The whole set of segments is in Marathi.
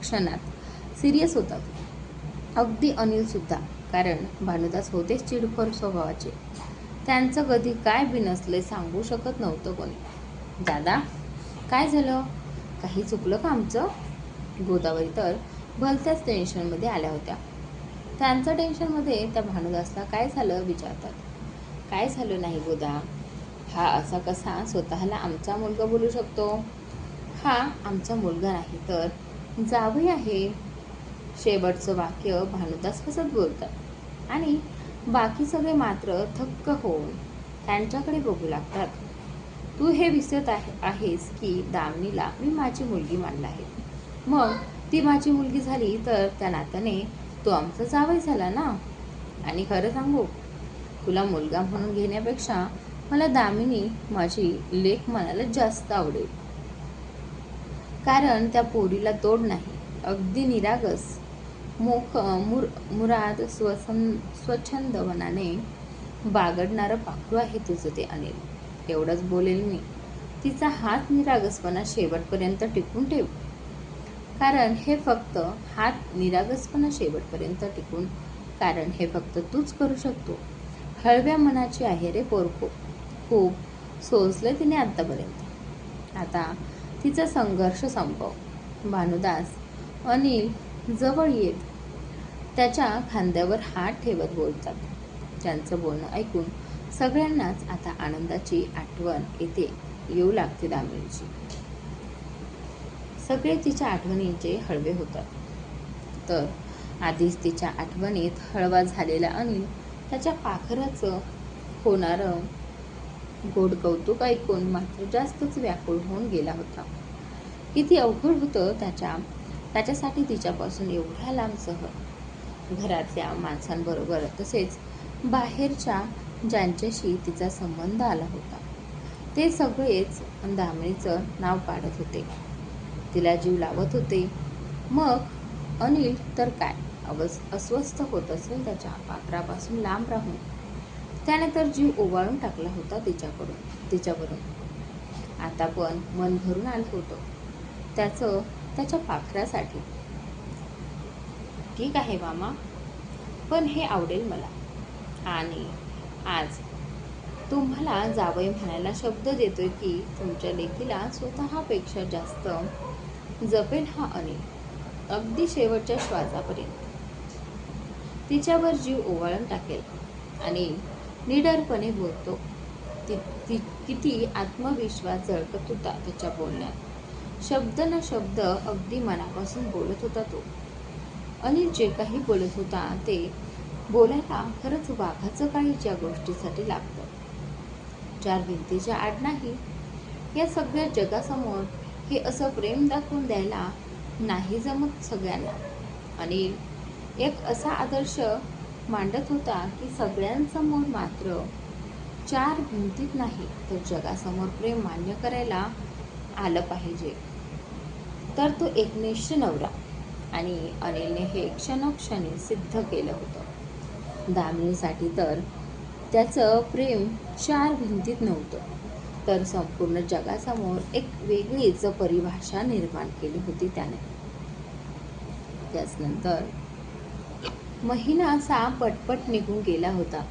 क्षणात सिरियस होतात. अगदी अनिलसुद्धा कारण भानुदास होतेच चिडखोर स्वभावाचे. त्यांचं कधी काय बिनसले सांगू शकत नव्हतं कोणी. दादा काय झालं? काही चुकलं का आमचं? गोदावरी तर भलत्याच टेन्शनमध्ये आल्या होत्या. त्यांचं टेन्शनमध्ये त्या भानुदासला काय झालं विचारतात. काय झालं नाही गोदा? हा असा कसा स्वतःला आमचा मुलगा बोलू शकतो? हा आमचा मुलगा नाही तर जावई आहे. शेवटचं वाक्य भानुदास हसत बोलतात. आणि बाकी सगळे मात्र थक्क होऊन त्यांच्याकडे बघू लागतात. तू हे विसरत आहे आहेस की दामनीला मी माझी मुलगी मानला आहे. मग ती माझी मुलगी झाली तर त्या नात्याने तो आमचा जावई झाला ना? आणि खरं सांगू तुला मुलगा म्हणून घेण्यापेक्षा मला दामिनी माझी लेख मनाला जास्त आवडेल. कारण त्या पोरीला तोड नाही. अगदी निरागस. मोख मुर मुराद स्वसन स्वच्छंद मनाने बागडणारं पाखरू आहे तुझं ते अनिल. एवढंच बोलेल मी. तिचा हात निरागसपणा शेवटपर्यंत टिकून ठेव. कारण हे फक्त हात निरागसपणा शेवटपर्यंत टिकून कारण हे फक्त तूच करू शकतो. हळव्या मनाची आहे रे पोरखो. खूप सोसलं तिने आत्तापर्यंत आता तिचा संघर्ष संपव. भानुदास अनिल जवळ येत त्याच्या खांद्यावर हात ठेवत बोलतात. त्यांचं बोलणं ऐकून सगळ्यांनाच आता आनंदाची आठवण येते येऊ लागते दामिनीची. सगळे तिच्या आठवणींचे हळवे होतात. तर आधीच तिच्या आठवणीत हळवा झालेला अनिल त्याच्या पाखराचं होणारं गोड कौतुक ऐकून मात्र जास्तच व्याकुळ होऊन गेला होता. किती अवघड होतं त्याच्या त्याच्यासाठी तिच्यापासून एवढ्या लांबसह. घरातल्या माणसांबरोबर तसेच बाहेरच्या ज्यांच्याशी तिचा संबंध आला होता ते सगळेच दामिनीचं नाव काढत होते. तिला जीव लावत होते. मग अनिल तर काय अवस अस्वस्थ होत असेल त्याच्या पात्रापासून लांब राहून. त्याने तर जीव ओवाळून टाकला होता तिच्याकडून तिच्यावरून. आता पण मन भरून आलं होतं. त्याचं त्याच्या पाखरासाठी. ठीक आहे मामा पण हे आवडेल मला. आणि आज तुम्हाला जावई म्हणायला शब्द देतोय की तुमच्या लेखीला स्वतःपेक्षा जास्त जपेल हा अनिल अगदी शेवटच्या श्वासापर्यंत. तिच्यावर जीव ओवाळून टाकेल. आणि निडरपणे बोलतो. ती ती किती आत्मविश्वास झळकत होता त्याच्या बोलण्यात. शब्द न शब्द अगदी मनापासून बोलत होता तो. अनिल जे काही बोलत होता ते बोलायला खरंच वाघाचं काही ज्या गोष्टीसाठी लागतं. चार भिंतीच्या आड नाही या सगळ्या जगासमोर हे असं प्रेम दाखवून द्यायला नाही जमत सगळ्यांना. अनिल एक असा आदर्श मांडत होता की सगळ्यांसमोर मात्र चार भिंतीत नाही तर जगासमोर प्रेम मान्य करायला आलं पाहिजे. तर तो एकनिष्ठ नवरा आणि अनिलने हे क्षणोक्षणी सिद्ध केलं होतं. दामिनीसाठी तर त्याचं प्रेम चार भिंतीत नव्हतं तर संपूर्ण जगासमोर एक वेगळीच परिभाषा निर्माण केली होती त्याने. त्याचनंतर महिना असा पटपट निघून गेला होता.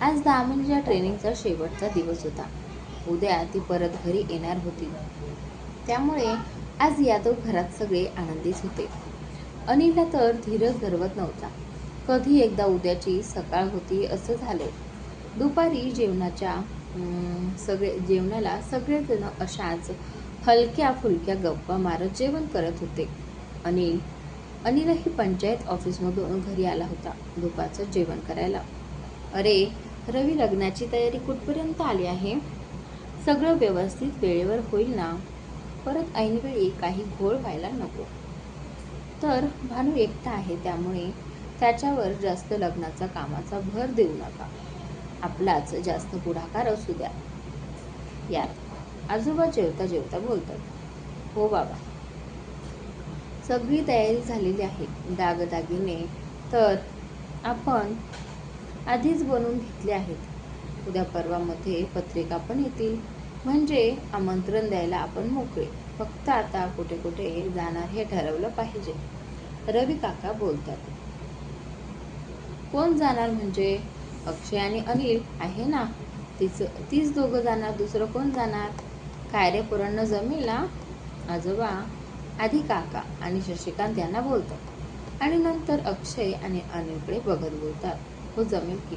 आज दामिनीच्या ट्रेनिंगचा शेवटचा दिवस होता. उद्या ती परत घरी येणार होती. त्यामुळे आज यादव घरात सगळे आनंदीच होते. अनिलला तर धीरच धरवत नव्हता. कधी एकदा उद्याची सकाळ होती असं झालं. दुपारी जेवणाच्या सगळे जेवणाला सगळेजण अशाच हलक्या फुलक्या गप्पा मारत जेवण करत होते. अनिल अनिलही पंचायत ऑफिसमधून घरी आला होता. दुपारचं जेवण करायला. अरे रवी लग्नाची तयारी कुठपर्यंत आली आहे? सगळं व्यवस्थित वेळेवर होईल ना? परत ऐनवेळी काही घोळ व्हायला नको. तर भानू एकटा आहे त्यामुळे त्याच्यावर जास्त लग्नाचा कामाचा भर देऊ नका. आपलाच जास्त पुढाकार असू द्या. यात आजोबा जेवता जेवता बोलतात. हो बाबा. सगळी तयारी झालेली आहे दागदागिने. तर आपण आधीच बनवून घेतले आहेत. उद्या परवामध्ये पत्रिका पण येतील. म्हणजे आमंत्रण द्यायला आपण मोकळे. फक्त आता कुठे कुठे जाणार हे ठरवलं पाहिजे. रवी काका बोलतात. कोण जाणार म्हणजे? अक्षय आणि अनिल आहे ना? तीच तीच दोघं जाणार दुसरं कोण जाणार? काय रे पोरांना जमेल ना? आजोबा आधी काका आणि शशिकांत यांना बोलतात. आणि नंतर अक्षय आणि अनिलकडे बघत बोलतात. हो जमेल की.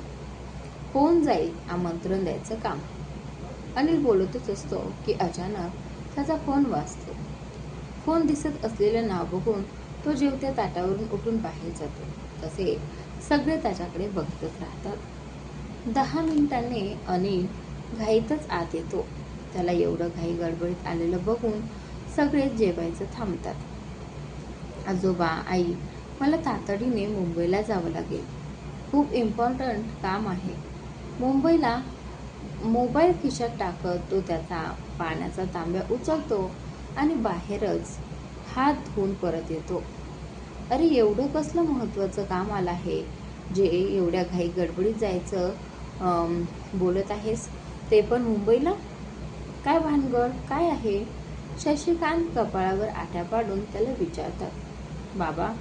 कोण जाईल आमंत्रण द्यायचं काम. अनिल बोलतच असतो की अचानक त्याचा फोन वाजतो. फोन दिसत असलेलं नाव बघून तो जेवत्या ताटावरून उठून बाहेर जातो. तसे सगळे त्याच्याकडे बघतच राहतात. दहा मिनिटांनी अनिल घाईतच आत येतो. त्याला एवढं घाई गडबडीत आलेलं बघून सगळे जेवायचं थांबतात. आजोबा आई मला तातडीने मुंबईला जावं लागेल. खूप इम्पॉर्टंट काम आहे. मुंबईला मोबाईल खिशात टाकत तो त्याचा पाण्याचा तांब्या उचलतो आणि बाहेरच हात धुवून परत येतो. अरे एवढं कसलं महत्त्वाचं काम आलं आहे? जे एवढ्या घाई गडबडीत जायचं बोलत आहेस ते पण मुंबईला? काय भानगड? काय आहे? शशिकांत कपाळावर आट्या पाडून त्याला विचारतात बाबा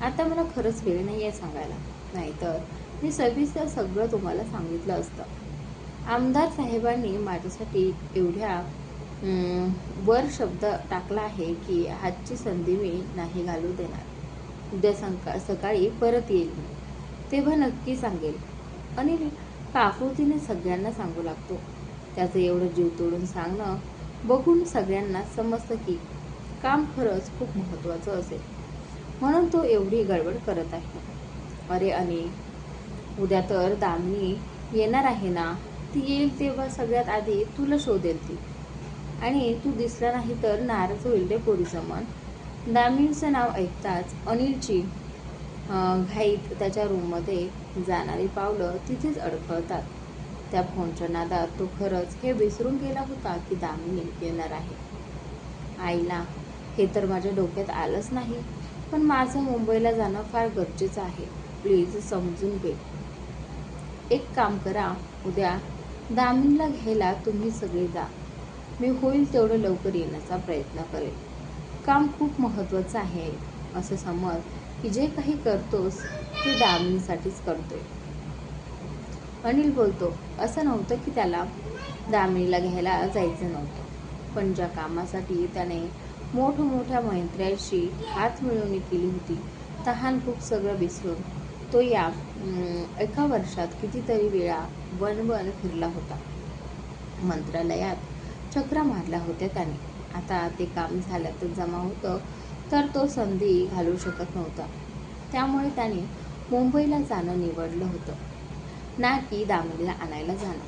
आता मला खरंच वेळ नाही आहे सांगायला. नाहीतर मी सविस्तर सगळं तुम्हाला सांगितलं असतं. आमदार साहेबांनी माझ्यासाठी एवढ्या वर शब्द टाकला आहे की हातची संधी मी नाही घालू देणार. उद्या संका सकाळी परत येईल तेव्हा नक्की सांगेल. अनिल काकुळतीने सगळ्यांना सांगू लागतो. त्याचं एवढं जीव तोडून सांगणं बघून सगळ्यांना समजतं की काम खरंच खूप महत्त्वाचं असेल. म्हणून तो एवढी गडबड करत आहे. अरे अनिल उद्या तर दामिनी येणार आहे ना? ती येईल तेव्हा सगळ्यात आधी तुला शोधेल ती. आणि तू दिसला नाही तर नाराज होईल रे पोरीसमन दामिनीचं नाव ऐकताच अनिलची घाईत त्याच्या रूममध्ये जाणारी पावलं तिथेच अडखळतात. त्या फोनच्या नादात तो खरंच हे विसरून गेला होता की दामिनी येणार आहे? आईला हे तर माझ्या डोक्यात आलंच नाही पण माझं मुंबईला जाणं फार गरजेचं आहे. प्लीज समजून घे. एक काम करा उद्या दामिनीला घ्यायला तुम्ही सगळे जा. मी होईल तेवढं लवकर येण्याचा प्रयत्न करेन. काम खूप महत्त्वाचं आहे असं समज की जे काही करतोस ते दामिनीसाठीच करतोय. अनिल बोलतो असं नव्हतं की त्याला दामिनीला घ्यायला जायचं नव्हतं. पण ज्या कामासाठी त्याने मोठमोठ्या मैत्र्याशी हात मिळवणी केली होती तहान खूप सगळं विसरून तो या एका वर्षात कितीतरी वेळा वन वन फिरला होता. मंत्रालयात चक्रा मारल्या होत्या त्याने. आता ते काम झाल्यातच जमा होतं तर तो संधी घालू शकत नव्हता. त्यामुळे त्याने मुंबईला जाणं निवडलं होतं. ना की दामिनीला आणायला जाणं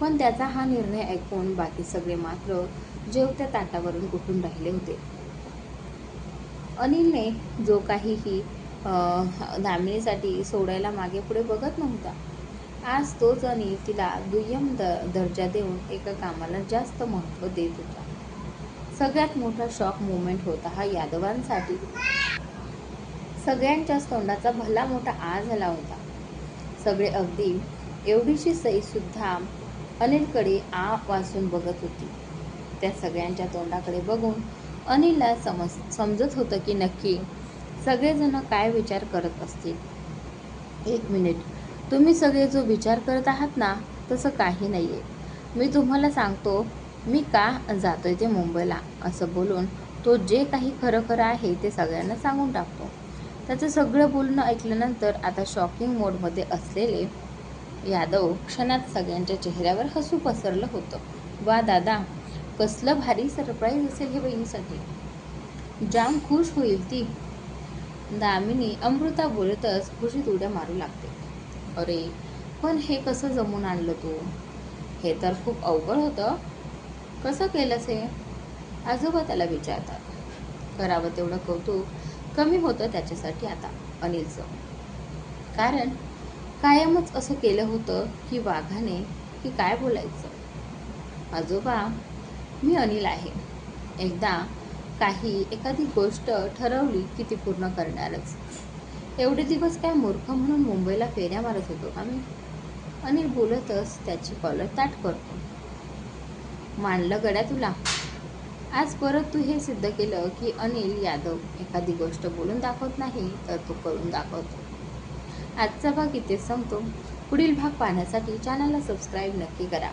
पण त्याचा हा निर्णय ऐकून बाकी सगळे मात्र जेवत्या ताटावरून उठून राहिले होते. अनिलने जो काहीही दामिनीसाठी सोडायला मागे पुढे बघत नव्हता. आज तोच अनिल तिला दुय्यम द दर्जा देऊन एका कामाला जास्त महत्त्व देत होता. सगळ्यात मोठा शॉक मोमेंट होता हा यादवांसाठी. सगळ्यांच्याच तोंडाचा भला मोठा आ झाला होता. सगळे अगदी एवढीशी सईसुद्धा अनिलकडे आ वाचून बघत होती. त्या सगळ्यांच्या तोंडाकडे बघून अनिलला समज समजत होतं की नक्की सगळेजण काय विचार करत असतील. एक मिनिट तुम्ही सगळे जो विचार करत आहात ना तसं काही नाही आहे मी तुम्हाला सांगतो मी का जातो आहे ते मुंबईला असं बोलून तो जे काही खरं खरं आहे ते सगळ्यांना सांगून टाकतो. त्याचं सगळं बोलणं ऐकल्यानंतर आता शॉकिंग मोडमध्ये असलेले यादव क्षणात सगळ्यांच्या चेहऱ्यावर हसू पसरलं होतं. वा दादा कसलं भारी सरप्राईज असेल हे बहिणीसाठी. जाम खुश होईल ती. दामिनी अमृता बोलतच खुशीत उड्या मारू लागते. अरे पण हे कसं जमून आणलं तू? हे तर खूप अवघड होतं. कसं केलंस हे? आजोबा त्याला विचारतात. करावं तेवढं कौतुक कमी होतं त्याच्यासाठी आता अनिलचं. कारण कायमच असं केलं होतं की वाघाने की काय बोलायचं? आजोबा मी अनिल आहे. एकदा काही एखादी गोष्ट ठरवली की ती पूर्ण करणारच. एवढे दिवस काय मूर्ख म्हणून मुंबईला फेऱ्या मारत होतो आम्ही अनिल बोलतच त्याची कॉलर ताट करतो. मानलं गड्या तुला? आज परत तू हे सिद्ध केलं की अनिल यादव एखादी गोष्ट बोलून दाखवत नाही तर तो करून दाखवतो. आजचा भाग इथे संपतो. पुढील भाग पाहण्यासाठी चॅनलला सबस्क्राईब नक्की करा.